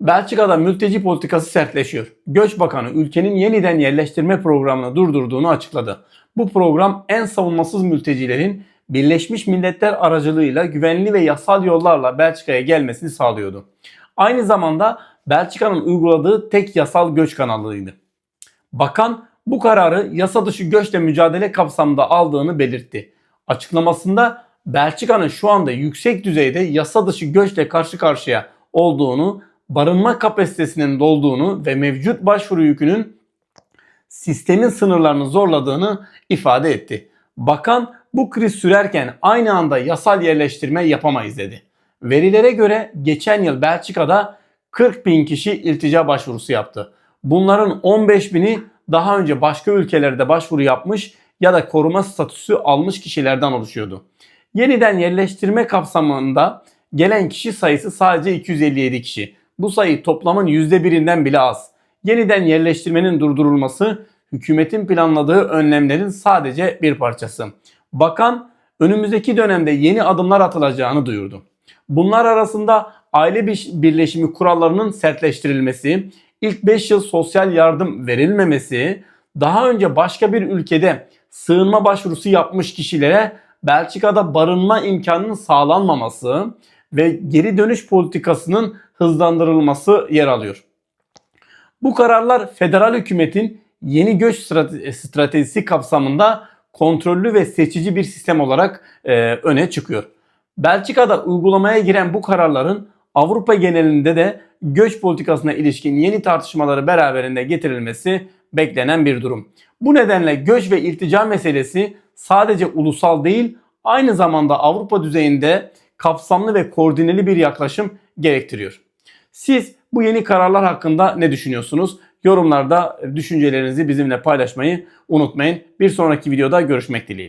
Belçika'da mülteci politikası sertleşiyor. Göç Bakanı ülkenin yeniden yerleştirme programını durdurduğunu açıkladı. Bu program en savunmasız mültecilerin Birleşmiş Milletler aracılığıyla güvenli ve yasal yollarla Belçika'ya gelmesini sağlıyordu. Aynı zamanda Belçika'nın uyguladığı tek yasal göç kanalıydı. Bakan bu kararı yasa dışı göçle mücadele kapsamında aldığını belirtti. Açıklamasında Belçika'nın şu anda yüksek düzeyde yasa dışı göçle karşı karşıya olduğunu, barınma kapasitesinin dolduğunu ve mevcut başvuru yükünün sistemin sınırlarını zorladığını ifade etti. Bakan bu kriz sürerken aynı anda yasal yerleştirme yapamayız dedi. Verilere göre geçen yıl Belçika'da 40 bin kişi iltica başvurusu yaptı. Bunların 15 bini daha önce başka ülkelerde başvuru yapmış ya da koruma statüsü almış kişilerden oluşuyordu. Yeniden yerleştirme kapsamında gelen kişi sayısı sadece 257 kişi. Bu sayı toplamın %1'inden bile az. Yeniden yerleştirmenin durdurulması hükümetin planladığı önlemlerin sadece bir parçası. Bakan önümüzdeki dönemde yeni adımlar atılacağını duyurdu. Bunlar arasında aile bir- birleşimi kurallarının sertleştirilmesi, ilk 5 yıl sosyal yardım verilmemesi, daha önce başka bir ülkede sığınma başvurusu yapmış kişilere Belçika'da barınma imkanının sağlanmaması ve geri dönüş politikasının hızlandırılması yer alıyor. Bu kararlar federal hükümetin yeni göç strate- stratejisi kapsamında kontrollü ve seçici bir sistem olarak e, öne çıkıyor. Belçika'da uygulamaya giren bu kararların Avrupa genelinde de göç politikasına ilişkin yeni tartışmaları beraberinde getirilmesi beklenen bir durum. Bu nedenle göç ve iltica meselesi sadece ulusal değil, aynı zamanda Avrupa düzeyinde kapsamlı ve koordineli bir yaklaşım gerektiriyor. Siz bu yeni kararlar hakkında ne düşünüyorsunuz? Yorumlarda düşüncelerinizi bizimle paylaşmayı unutmayın. Bir sonraki videoda görüşmek dileğiyle.